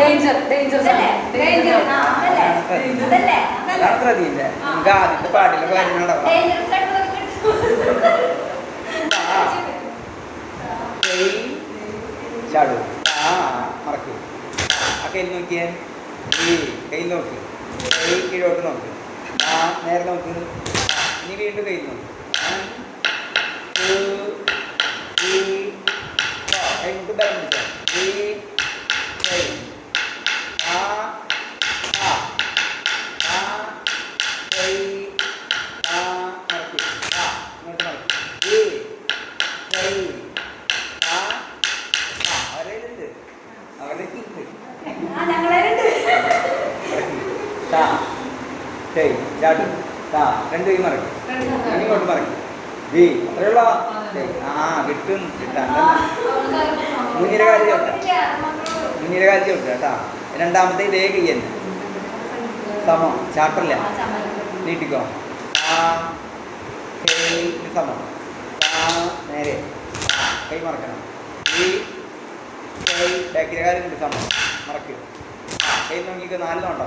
Danger danger അതല്ലേ? അതല്ലേ? അതല്ലേ? അത്ര തീയില്ല നമുക്ക് ആദ്യത്തെ പാട്ടിലെ കിട്ടും. ചാടു ആ മറക്കൂ ആ കയ്യിൽ നോക്കിയേ ഈ കയ്യിൽ നോക്ക് കൈ കീഴോട്ട് നോക്ക് ആ നേരെ നോക്ക് ഇനി വീണ്ടും കയ്യിൽ നോക്ക്. കൈ മുട്ട് ബലം Three, three. ആ ആ ആ കൈ ആ മറക്കൂ ആ ഇങ്ങോട്ട് മറക്കൂ ഈ കൈ ആ ആ അവരേലുണ്ട് അവരേക്ക് ഉണ്ട് ആ, ഞങ്ങളതിലുണ്ട്. താ ശരി ചാട്ട് ആ രണ്ട് കൈ മറക്കും. ഇങ്ങോട്ട് മറക്കും. ദീ അത്രയുള്ള ആ കിട്ടും കിട്ടാൻ മുന്നിലെ കാര്യം നമുക്ക് മുന്നിലെ കാര്യം ചോട്ടാ കേട്ടാ. രണ്ടാമത്തെ ഇതേ കൈ തന്നെ. സമം ചാട്ടല്ല നീട്ടിക്കോ. സമം. നേരെ. കൈ മറക്കണം. ഈ കൈ ബാക്കിലെ കാര്യം സമം. മറക്ക്. ആ കൈ നോക്കിക്കോ നാല് നോട്ടോ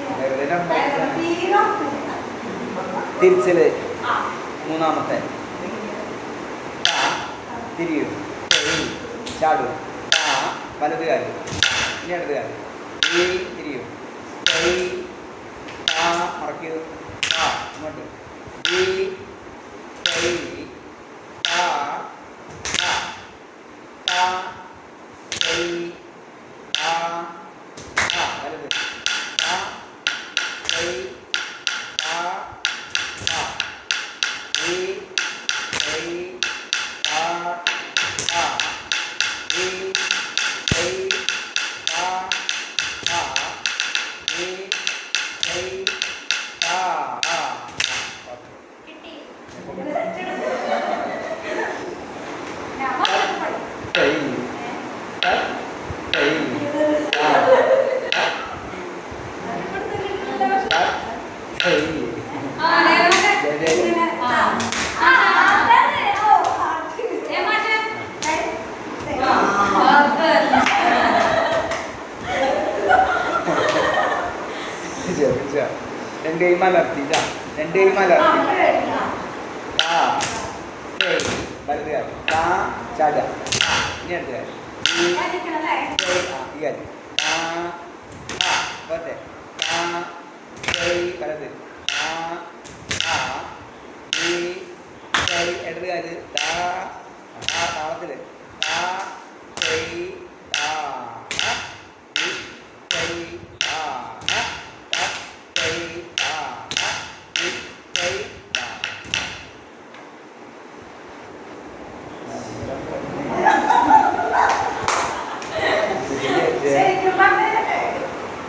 തിരിച്ചിൽ. മൂന്നാമത്തെ. തിരിയൂ. ചാടു. വലത് കാൽ. ഇനി അടുത്ത കാൽ. തിരിയൂ കൈ താ മറക്കൂ താ ഇങ്ങോട്ട് ഈ കൈ താ താ താ കൈ താ താ വലത് താ കൈ താ താ ഈ കൈ താ താ ഈ കൈ താ താ ഈ കൈ താ താ ഓക്കേ കിട്ടി. ഇത് set എടുത്തു. ഞാൻ മാത്രം പോയി. കൈ ത കൈ താ ഇവിടുത്തെ കിട്ടുന്നില്ല പക്ഷെ. ത കൈ ആ, നേരെ ദേ, ദേ. ഇങ്ങനെ. ആ, ആ, അതാണ്. ഓ, അത്. ഏ, മാഷെ. ഏ, ചെറിയ രണ്ട് അലർത്തി രണ്ട് കൈ ആ, ഇവിടെ കഴിഞ്ഞു. ആ. കൈ വലത് താ ചാട ആ ഇനി അടുത്ത ഈ ഞാൻ ആ ആ പോട്ടെ. കൈ വലത്. ആ ആ ഈ കൈ ഇടത് കാൽ താ ആ താളത്തിൽ.